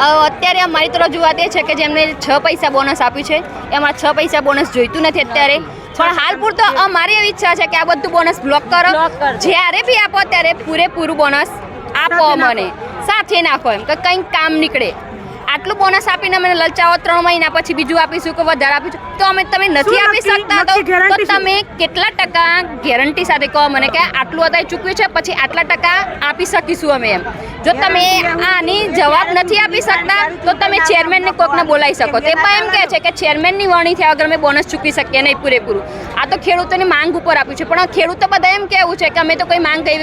અત્યારે મારી તો રજૂઆત એ છે કે જેમને છ પૈસા બોનસ આપ્યું છે એમાં છ પૈસા બોનસ જોઈતું નથી અત્યારે. પણ હાલ પૂરતો અમારી એવી ઈચ્છા છે કે આ બધું બોનસ બ્લોક કરો. જ્યારે બી આપો ત્યારે પૂરેપૂરું બોનસ આપો. મને સાથે નાખો એમ કે કંઈક કામ નીકળે. આટલું બોનસ આપીને અમે લલચાવો ત્રણ મહિના પછી બીજું આપીશું કે વધારે આપીશું? તો અમે તમે નથી આપી શકતા? તો? તમે કેટલા ટકા ગેરંટી સાથે કહો મને કે આટલું અત્યારે ચૂકવ્યું છે પછી આટલા ટકા આપી શકીશું અમે એમ. જો તમે આની જવાબ નથી આપી શકતા તો તમે ચેરમેનને કોકને બોલાવી શકો. તે પણ એમ કહે છે કે ચેરમેનની વરણી થયા વગર અમે બોનસ ચૂકવી શકીએ નહીં પૂરેપૂરું. આ તો ખેડૂતોની માંગ ઉપર આપ્યું છે પણ ખેડૂતો બધા એમ કહેવું છે કે અમે તો કોઈ માંગ કરી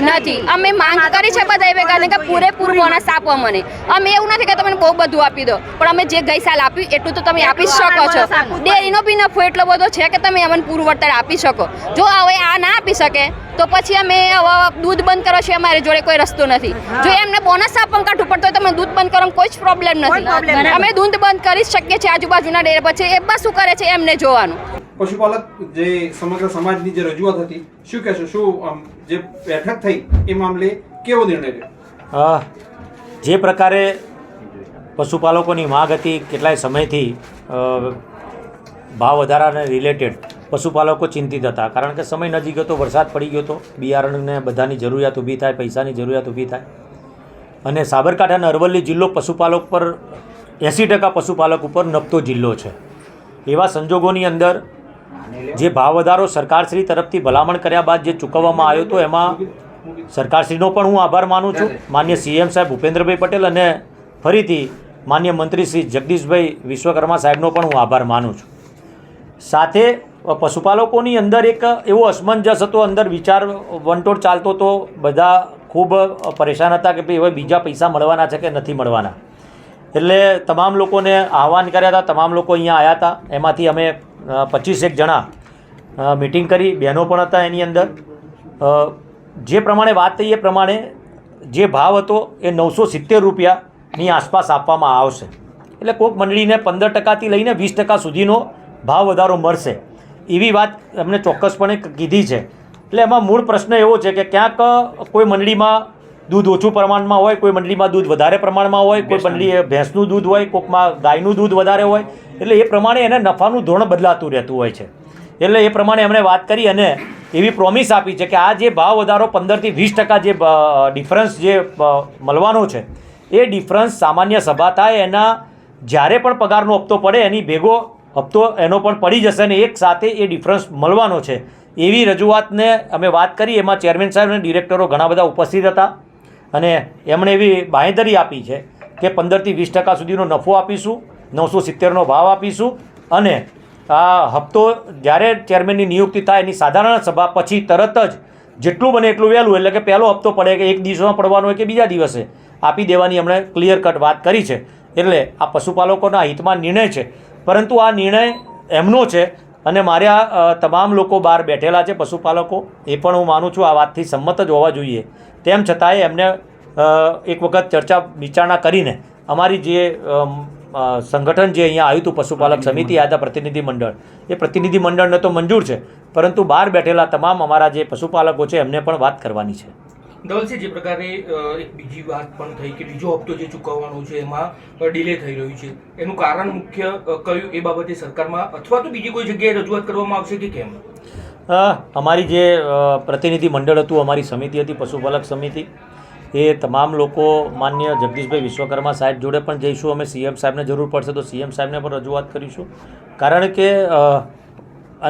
નથી. અમે માંગ કરી છે બધા ભેગા કે પૂરેપૂરું બોનસ આપો મને અમે એવું નથી કે તમને બહુ બધું આપી દો. પણ અમે જે ગઈ સાલ આપ્યું એટલું તો તમે આપી શકો છો. ડેરીનો બી નફો એટલો બધો છે કે તમે અમને પૂરું વળતર આપી શકો. જો હવે આ ના આપી શકે તો પછી અમે હવે દૂધ બંધ કરો છે અમારી જોડે કોઈ રસ્તો નથી. જો એમને બોનસ આપવાનું કાઢવું પડતો હોય તો અમે દૂધ બંધ કરવાનું કોઈ જ પ્રોબ્લેમ નથી. અમે દૂધ બંધ કરી શકીએ છીએ આજુબાજુના ડેરે પછી. એ બસ શું કરે છે એમને જોવાનું. પશુપાલક જે સમગ્ર સમાજની જે રજૂઆત હતી શું કહેશો? શું આમ જે બેઠક થઈ એ મામલે કેવો નિર્ણય રહ્યો અ, જે પ્રકારે પશુપાલકોની માગ હતી કેટલાય સમયથી ભાવ વધારાને રિલેટેડ પશુપાલકો ચિંતિત હતા. કારણ કે સમય નજીક હતો, વરસાદ પડી ગયો હતો, બિયારણને બધાની જરૂરિયાત ઊભી થાય, પૈસાની જરૂરિયાત ઊભી થાય. અને સાબરકાંઠા અને અરવલ્લી જિલ્લો પશુપાલક પર એંસી ટકા પશુપાલક ઉપર નપતો જિલ્લો છે. એવા સંજોગોની અંદર જે ભાવ વધારો સરકારશ્રી તરફથી ભલામણ કર્યા બાદ જે ચૂકવવામાં આવ્યો હતો, એમાં સરકારશ્રીનો પણ હું આભાર માનું છું. માન્ય સીએમ સાહેબ ભૂપેન્દ્રભાઈ પટેલ અને ફરીથી માન્ય મંત્રી શ્રી જગદીશભાઈ વિશ્વકર્મા સાહેબનો પણ હું આભાર માનું છું. સાથે પશુપાલકોની અંદર એક એવો અસમંજસ હતો, અંદર વિચાર વંટોળ ચાલતો હતો બધા ખૂબ પરેશાન હતા કે ભાઈ હવે બીજા પૈસા મળવાના છે કે નથી મળવાના. એટલે તમામ લોકોને આહવાન કર્યા હતા, તમામ લોકો અહીંયા આવ્યા હતા. એમાંથી અમે પચીસેક જણા મિટિંગ કરી, બહેનો પણ હતા એની અંદર. જે પ્રમાણે વાત થઈ એ પ્રમાણે જે ભાવ હતો એ નવસો સિત્તેર રૂપિયાની આસપાસ આપવામાં આવશે. એટલે કોક મંડળીને પંદર ટકાથી લઈને વીસ ટકા સુધીનો ભાવ વધારો મળશે. એવી વાત અમને ચોક્કસપણે કીધી છે. એટલે એમાં મૂળ પ્રશ્ન એવો છે કે ક્યાંક કોઈ મંડળીમાં દૂધ ઓછું પ્રમાણમાં હોય કોઈ મંડળીમાં દૂધ વધારે પ્રમાણમાં હોય કોઈ મંડળી ભેંસનું દૂધ હોય કોઈકમાં ગાયનું દૂધ વધારે હોય એટલે એ પ્રમાણે એને નફાનું ધોરણ બદલાતું રહેતું હોય છે. એટલે એ પ્રમાણે એમણે વાત કરી અને એવી પ્રોમિસ આપી છે કે આ જે ભાવ વધારો પંદરથી વીસ ટકા જે ડિફરન્સ જે મળવાનો છે એ ડિફરન્સ સામાન્ય સભા થાય, એના જ્યારે પણ પગારનો હપ્તો પડે, એની ભેગો હપ્તો એનો પણ પડી જશે અને એક સાથે એ ડિફરન્સ મળવાનો છે. એવી રજૂઆતને અમે વાત કરી, એમાં ચેરમેન સાહેબ અને ડિરેક્ટરો ઘણા બધા ઉપસ્થિત હતા અને એમણે એવી બાંહેધરી આપી છે કે પંદરથી વીસ ટકા સુધીનો નફો આપીશું, નવસો સિત્તેરનો ભાવ આપીશું અને આ હપ્તો જ્યારે ચેરમેનની નિયુક્તિ થાય, એની સાધારણ સભા પછી તરત જ જેટલું બને એટલું વહેલું, એટલે કે પહેલો હપ્તો પડે કે એક દિવસમાં પડવાનો હોય કે બીજા દિવસે. આપી દેવાની એમણે ક્લિયર કટ વાત કરી છે. એટલે આ પશુપાલકોના હિતમાં નિર્ણય છે. પરંતુ આ નિર્ણય એમનો છે અને મારે આ તમામ લોકો બહાર બેઠેલા છે પશુપાલકો એ પણ હું માનું છું આ વાતથી સંમત જ હોવા જોઈએ. તેમ છતાંય એમને એક વખત ચર્ચા વિચારણા કરીને અમારી જે સંગઠન જે અહીંયા આવ્યું હતું પશુપાલક સમિતિ આ પ્રતિનિધિ મંડળ એ પ્રતિનિધિ મંડળને તો મંજૂર છે પરંતુ બહાર બેઠેલા તમામ અમારા જે પશુપાલકો છે એમને પણ વાત કરવાની છે. ધવલસિંહ જે પ્રકારે એક બીજી વાત પણ થઈ કે બીજો હપ્તો જે ચૂકવવાનો છે એમાં ડિલે થઈ રહ્યું છે. એનું કારણ મુખ્ય કયું એ બાબતે સરકારમાં અથવા તો બીજી કોઈ જગ્યાએ રજૂઆત કરવામાં આવશે કે કેમ? અમારી જે પ્રતિનિધિ મંડળ હતું, અમારી સમિતિ હતી, પશુપાલક સમિતિ, એ તમામ લોકો માન્ય જગદીશભાઈ વિશ્વકર્મા સાહેબ જોડે પણ જઈશું. અમે સીએમ સાહેબને જરૂર પડશે તો સીએમ સાહેબને પણ રજૂઆત કરીશું. કારણ કે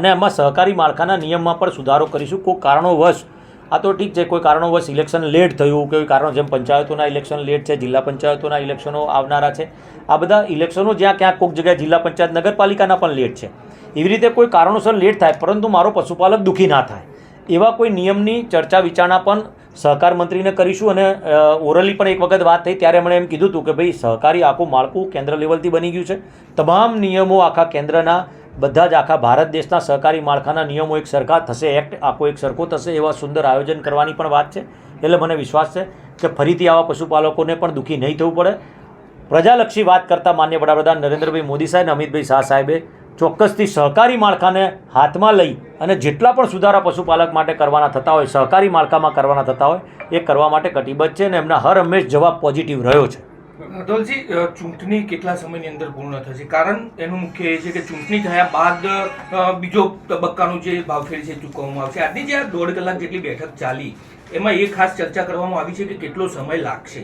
અને એમાં સહકારી માળખાના નિયમમાં પણ સુધારો કરીશું. કોઈ કારણોવશ આ તો ઠીક છે, કોઈ કારણોવશ ઇલેક્શન લેટ થયું, કોઈ કારણો, જેમ પંચાયતોના ઇલેક્શન લેટ છે, જિલ્લા પંચાયતોના ઇલેક્શનો આવનારા છે, આ બધા ઇલેક્શનો જ્યાં ક્યાંક કોઈક જગ્યાએ જિલ્લા પંચાયત નગરપાલિકાના પણ લેટ છે. એવી રીતે કોઈ કારણોસર લેટ થાય, પરંતુ મારો પશુપાલક દુઃખી ના થાય. એવા કોઈ નિયમની ચર્ચા વિચારણા પણ સહકાર મંત્રીને કરીશું અને ઓરલી પણ એક વખત વાત થઈ, ત્યારે એમણે એમ કીધું હતું કે ભાઈ સહકારી આખું માળખું કેન્દ્ર લેવલથી બની ગયું છે. તમામ નિયમો આખા કેન્દ્રના બધા જ આખા ભારત દેશના સહકારી માળખાના નિયમો એક સરખા થશે, એક્ટ આખો એક સરખો થશે એવા સુંદર આયોજન કરવાની પણ વાત છે. એટલે મને વિશ્વાસ છે કે ફરીથી આવા પશુપાલકોને પણ દુઃખી નહીં થવું પડે. પ્રજાલક્ષી વાત કરતાં માન્ય વડાપ્રધાન નરેન્દ્રભાઈ મોદી સાહેબ અને અમિતભાઈ શાહ સાહેબે ચોક્કસથી સહકારી માળખાને હાથમાં લઈ અને જેટલા પણ સુધારા પશુપાલક માટે કરવાના થતા હોય, સહકારી માળખામાં કરવાના થતા હોય, એ કરવા માટે કટિબદ્ધ છે અને એમના હર હંમેશ જવાબ પોઝિટિવ રહ્યો છે. અતુલજી ચૂંટણી કેટલા સમયની અંદર પૂર્ણ થશે? કારણ એનું મુખ્ય એ છે કે ચૂંટણી થયા બાદ બીજો તબક્કાનું જે ભાવફેરી છે ચૂકવવામાં આવશે. આજની જે આ દોઢ કલાક જેટલી બેઠક ચાલી, એમાં એ ખાસ ચર્ચા કરવામાં આવી છે કે કેટલો સમય લાગશે?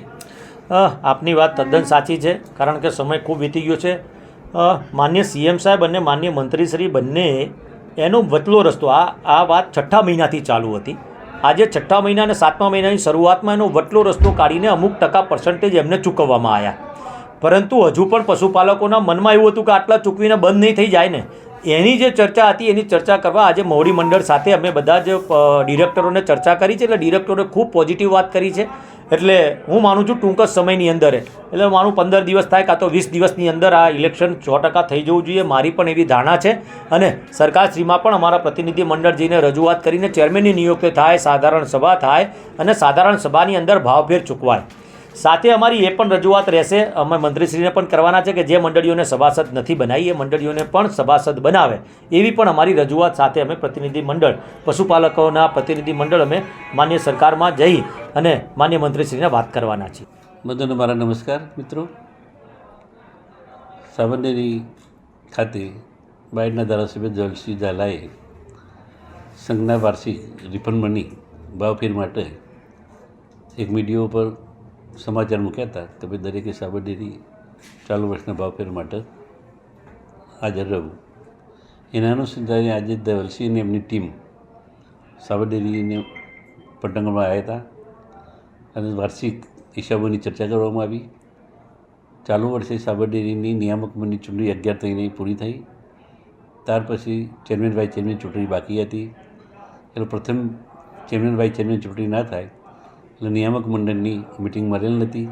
આપની વાત તદ્દન સાચી છે, કારણ કે સમય ખૂબ વીતી ગયો છે. માન્ય સીએમ સાહેબ અને માન્ય મંત્રીશ્રી બંને એનો વચલો રસ્તો, આ આ વાત છઠ્ઠા મહિનાથી ચાલુ હતી. આજે છઠ્ઠા મહિના અને સાતમા મહિનાની શરૂઆતમાં એનો વટલો રસ્તો કાઢીને અમુક ટકા પર્સન્ટેજ એમને ચૂકવવામાં આવ્યા. પરંતુ હજુ પણ પશુપાલકોના મનમાં એવું હતું કે આટલા ચૂકવીને બંધ નહીં થઈ જાય ને. એની જે ચર્ચા હતી, એની ચર્ચા કરવા આજે મોવડી મંડળ સાથે અમે બધા જ ડિરેક્ટરોને ચર્ચા કરી છે. એટલે ડિરેક્ટરોએ ખૂબ પોઝિટિવ વાત કરી છે. એટલે હું માનું છું ટૂંક જ સમયની અંદર એટલે મારું પંદર દિવસ થાય કાં તો વીસ દિવસની અંદર આ ઇલેક્શન સો ટકા થઈ જવું જોઈએ. મારી પણ એવી ધારણા છે. અને સરકારશ્રીમાં પણ અમારા પ્રતિનિધિ મંડળ જઈને રજૂઆત કરીને ચેરમેનની નિયુક્તિ થાય, સાધારણ સભા થાય અને સાધારણ સભાની અંદર ભાવભેર ચૂકવાય. સાથે અમારી એ પણ રજૂઆત રહેશે. અમે મંત્રીશ્રીને પણ કરવાના છે કે જે મંડળીઓને સભાસદ નથી બનાવી, એ મંડળીઓને પણ સભાસદ બનાવે. એવી પણ અમારી રજૂઆત સાથે અમે પ્રતિનિધિ મંડળ, પશુપાલકોના પ્રતિનિધિ મંડળ અમે માન્ય સરકારમાં જઈ અને માન્ય મંત્રીશ્રીને વાત કરવાના છીએ. બધાને મારા નમસ્કાર મિત્રો. સાબરડેરી ખાતે બાયડના ધારાસભ્ય જલસિંહ ઝાલાએ સંઘના વાર્ષિક રિફંડ મની ભાવફેર માટે એક મીડિયો પર સમાચાર મૂક્યા હતા કે ભાઈ દરેકે સાબરડેરી ચાલુ વર્ષના ભાવફેર માટે હાજર રહેવું. એના અનુસંધાને આજે ધવલસિંહ અને એમની ટીમ સાબરડેરીને પટંગમાં આવ્યા હતા. અને વાર્ષિક હિસાબોની ચર્ચા કરવામાં આવી. ચાલુ વર્ષે સાબરડેરીની નિયામક મંડળની ચૂંટણી અગિયાર થઈને પૂરી થઈ. ત્યાર પછી ચેરમેન વાઇસ ચેરમેન ચૂંટણી બાકી હતી. એટલે પ્રથમ ચેરમેન વાઇસ ચેરમેન ચૂંટણી ના થાય એટલે નિયામક મંડળની મિટિંગ મળેલ નથી.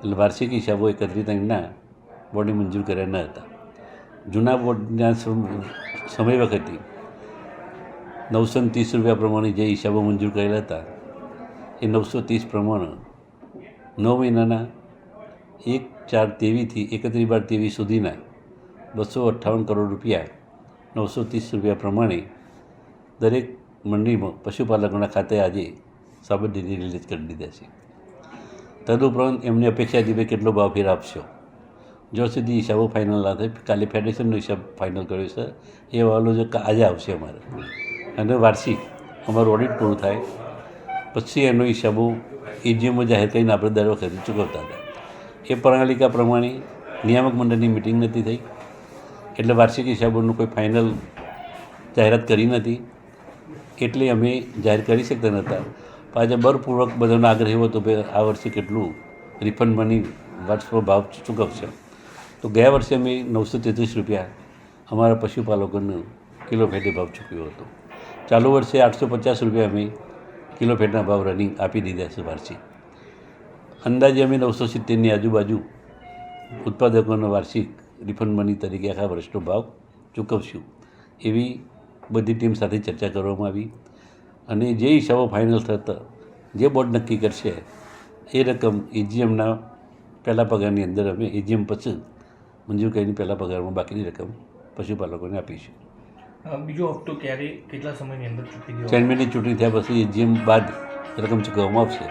એટલે વાર્ષિક હિસાબો એકત્રીસ તારીખના બોર્ડે મંજૂર કર્યા ન હતા. જૂના બોર્ડના સમય વખતે નવસો ત્રીસ રૂપિયા પ્રમાણે જે હિસાબો મંજૂર કરેલા હતા, એ નવસો ત્રીસ પ્રમાણે નવ મહિનાના એક ચાર તેવીથી એકત્રીસ બાર તેવીસ સુધીના બસો અઠ્ઠાવન કરોડ રૂપિયા, નવસો ત્રીસ રૂપિયા પ્રમાણે દરેક મંડળીમાં પશુપાલકોના ખાતે આજે સાબરડેરી રિલીઝ કરી દીધા છે. તદુપરાંત એમની અપેક્ષા કે કેટલો ભાવ ફેર આપશો. જો સુધી હિસાબો ફાઇનલ ના થાય, કાલે ફેડરેશનનો હિસાબ ફાઇનલ કર્યો છે. એ વાલો જો આજે આવશે અમારે. અને વાર્ષિક અમારું ઓડિટ પૂરું થાય. પછી એનો હિસાબો એજીએમમાં જાહેર કરીને આપણે દર વખતે ચૂકવતા હતા. એ પ્રણાલિકા પ્રમાણે નિયામક મંડળની મિટિંગ નથી થઈ. એટલે વાર્ષિક હિસાબોનું કોઈ ફાઇનલ જાહેરાત કરી નથી. એટલે અમે જાહેર કરી શકતા નહોતા. આજે બળપૂર્વક બધાનો આગ્રહ એવો હતો ભાઈ આ વર્ષે કેટલું રિફંડ મની વર્ષમાં ભાવ ચૂકવશે. તો ગયા વર્ષે અમે નવસો તેત્રીસ રૂપિયા અમારા પશુપાલકોનો કિલો ફેટે ભાવ ચૂકવ્યો હતો. ચાલુ વર્ષે આઠસો પચાસ રૂપિયા અમે કિલો ફેટના ભાવ રનિંગ આપી દીધા છે વાર્ષિક. અંદાજે અમે નવસો સિત્તેરની આજુબાજુ ઉત્પાદકોનો વાર્ષિક રિફંડ મની તરીકે આખા વર્ષનો ભાવ ચૂકવશું એવી બધી ટીમ સાથે ચર્ચા કરવામાં આવી. અને જે હિસાબો ફાઇનલ થતા જે બોર્ડ નક્કી કરશે એ રકમ એજીએમના પહેલા પગારની અંદર અમે એજીએમ પછી મંજૂર કરીને પહેલા પગારમાં બાકીની રકમ પશુપાલકોને આપીશું બીજો હપ્તો ક્યારે કેટલા સમયની અંદર ચૂકવી દેવાનો ચેરમેનની ચૂંટણી થયા પછી એજીએમ બાદ રકમ ચૂકવવામાં આવશે.